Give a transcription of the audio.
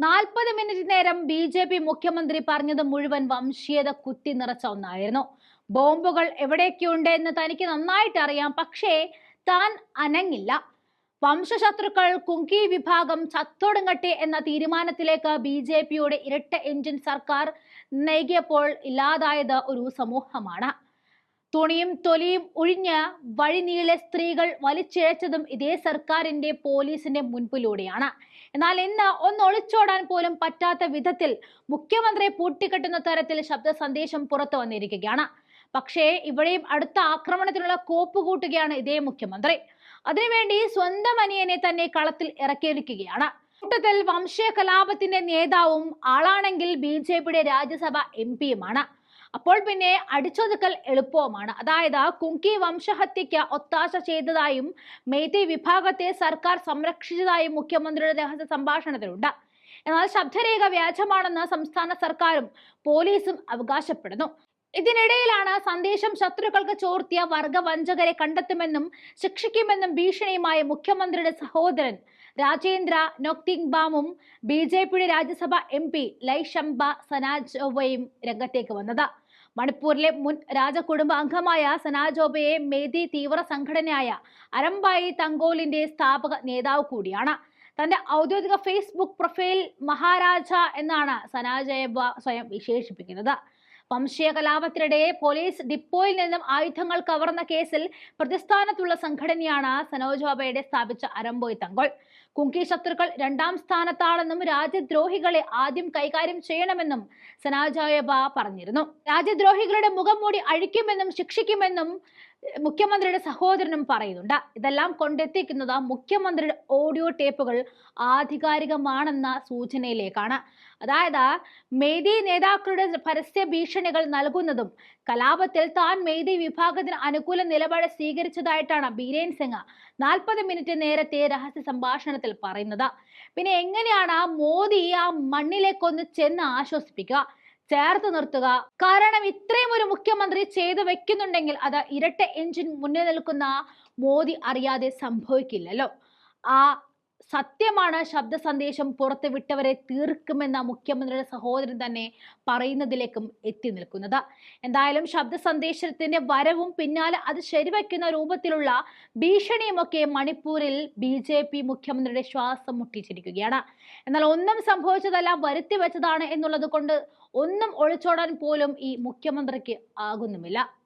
നാൽപ്പത് മിനിറ്റ് നേരം B J P മുഖ്യമന്ത്രി പറഞ്ഞത് മുഴുവൻ വംശീയത കുത്തി നിറച്ച ഒന്നായിരുന്നു. ബോംബുകൾ എവിടെയൊക്കെയുണ്ട് എന്ന് തനിക്ക് നന്നായിട്ട് അറിയാം. പക്ഷേ താൻ അനങ്ങില്ല. വംശശത്രുക്കൾ കുങ്കി വിഭാഗം ചത്തൊടുങ്ങട്ടെ എന്ന തീരുമാനത്തിലേക്ക് ബി ജെ പിയുടെ ഇരട്ട എഞ്ചിൻ സർക്കാർ നയികിയപ്പോൾ ഇല്ലാതായത് ഒരു സമൂഹമാണ്. തുണിയും തൊലിയും ഒഴിഞ്ഞ വഴിനീളെ സ്ത്രീകൾ വലിച്ചിഴച്ചതും ഇതേ സർക്കാരിന്റെ പോലീസിന്റെ മുൻപിലൂടെയാണ്. എന്നാൽ ഇന്ന് ഒന്ന് ഒളിച്ചോടാൻ പോലും പറ്റാത്ത വിധത്തിൽ മുഖ്യമന്ത്രിയെ പൂട്ടിക്കെട്ടുന്ന തരത്തിൽ ശബ്ദ സന്ദേശം പുറത്തു വന്നിരിക്കുകയാണ്. പക്ഷേ ഇവിടെയും അടുത്ത ആക്രമണത്തിനുള്ള കോപ്പ് കൂട്ടുകയാണ് ഇതേ മുഖ്യമന്ത്രി. അതിനുവേണ്ടി സ്വന്തം അനിയനെ തന്നെ കളത്തിൽ ഇറക്കിയിരിക്കുകയാണ്. കൂട്ടത്തിൽ വംശീയ കലാപത്തിന്റെ നേതാവും ആളാണെങ്കിൽ ബി ജെ പിയുടെ രാജ്യസഭ എം പിയുമാണ് അപ്പോൾ പിന്നെ അടിച്ചൊതുക്കൽ എളുപ്പവുമാണ്. അതായത് കുങ്കി വംശഹത്യയ്ക്ക് ഒത്താശ ചെയ്തതായും മേത്തി വിഭാഗത്തെ സർക്കാർ സംരക്ഷിച്ചതായും മുഖ്യമന്ത്രിയുടെ രഹസ്യ സംഭാഷണത്തിലുണ്ട്. എന്നാൽ ശബ്ദരേഖ വ്യാജമാണെന്ന് സംസ്ഥാന സർക്കാരും പോലീസും അവകാശപ്പെടുന്നു. ഇതിനിടയിലാണ് സന്ദേശം ശത്രുക്കൾക്ക് ചോർത്തിയ വർഗവഞ്ചകരെ കണ്ടെത്തുമെന്നും ശിക്ഷിക്കുമെന്നും ഭീഷണിയുമായ മുഖ്യമന്ത്രിയുടെ സഹോദരൻ രാജേന്ദ്ര നൊക്തിങ് ബാമും ബി ജെ പിയുടെ രാജ്യസഭ എം പി ലൈഷംബ സനാജോവയും രംഗത്തേക്ക് വന്നത്. മണിപ്പൂരിലെ മുൻ രാജകുടുംബാംഗമായ സനാജോബയെ മേധി തീവ്ര സംഘടനയായ അരമ്പായി തങ്കോലിന്റെ സ്ഥാപക നേതാവ് കൂടിയാണ്. തന്റെ ഔദ്യോഗിക ഫേസ്ബുക്ക് പ്രൊഫൈൽ മഹാരാജ എന്നാണ് സനാജയബ സ്വയം വിശേഷിപ്പിക്കുന്നത്. വംശീയ കലാപത്തിനിടെ പോലീസ് ഡിപ്പോയിൽ നിന്നും ആയുധങ്ങൾ കവർന്ന കേസിൽ പ്രതിസ്ഥാനത്തുള്ള സംഘടനയാണ് സനോജോബയുടെ സ്ഥാപിച്ച അരംബോയ് തങ്കോൾ. കുങ്കി ശത്രുക്കൾ രണ്ടാം സ്ഥാനത്താണെന്നും രാജ്യദ്രോഹികളെ ആദ്യം കൈകാര്യം ചെയ്യണമെന്നും സനാജോയബ പറഞ്ഞിരുന്നു. രാജ്യദ്രോഹികളുടെ മുഖം മൂടി അഴിക്കുമെന്നും ശിക്ഷിക്കുമെന്നും മുഖ്യമന്ത്രിയുടെ സഹോദരനും പറയുന്നുണ്ട്. ഇതെല്ലാം കൊണ്ടെത്തിക്കുന്നത് മുഖ്യമന്ത്രിയുടെ ഓഡിയോ ടേപ്പുകൾ ആധികാരികമാണെന്ന സൂചനയിലേക്കാണ്. അതായത് മേദി നേതാക്കളുടെ പരസ്യ ഭീഷണികൾ നൽകുന്നതും കലാപത്തിൽ താൻ മേദി വിഭാഗത്തിന് അനുകൂല നിലപാട് സ്വീകരിച്ചതായിട്ടാണ് ബീരേൻ സിംഗ് നാൽപ്പത് മിനിറ്റ് നേരത്തെ രഹസ്യ സംഭാഷണത്തിൽ പറയുന്നത്. പിന്നെ എങ്ങനെയാണ് മോദി ആ മണ്ണിലേക്കൊന്ന് ചെന്ന് ആശ്വസിപ്പിക്കുക? ചേർത്ത് നിർത്തുക. കാരണം ഇത്രയും ഒരു മുഖ്യമന്ത്രി ചെയ്തു വെക്കുന്നുണ്ടെങ്കിൽ അത് ഇരട്ട എഞ്ചിൻ മുന്നിൽ നിൽക്കുന്ന മോദി അറിയാതെ സംഭവിക്കില്ലല്ലോ. ആ സത്യമാണ് ശബ്ദ സന്ദേശം പുറത്ത് വിട്ടവരെ തീർക്കുമെന്ന മുഖ്യമന്ത്രിയുടെ സഹോദരൻ തന്നെ പറയുന്നതിലേക്കും എത്തി നിൽക്കുന്നത്. എന്തായാലും ശബ്ദ സന്ദേശത്തിന്റെ വരവും പിന്നാലെ അത് ശരിവയ്ക്കുന്ന രൂപത്തിലുള്ള ഭീഷണിയുമൊക്കെ മണിപ്പൂരിൽ ബി ജെ പി മുഖ്യമന്ത്രിയുടെ ശ്വാസം മുട്ടിച്ചിരിക്കുകയാണ്. എന്നാൽ ഒന്നും സംഭവിച്ചതെല്ലാം വരുത്തി വെച്ചതാണ് എന്നുള്ളത് കൊണ്ട് ഒന്നും ഒളിച്ചോടാൻ പോലും ഈ മുഖ്യമന്ത്രിക്ക് ആകുന്നുമില്ല.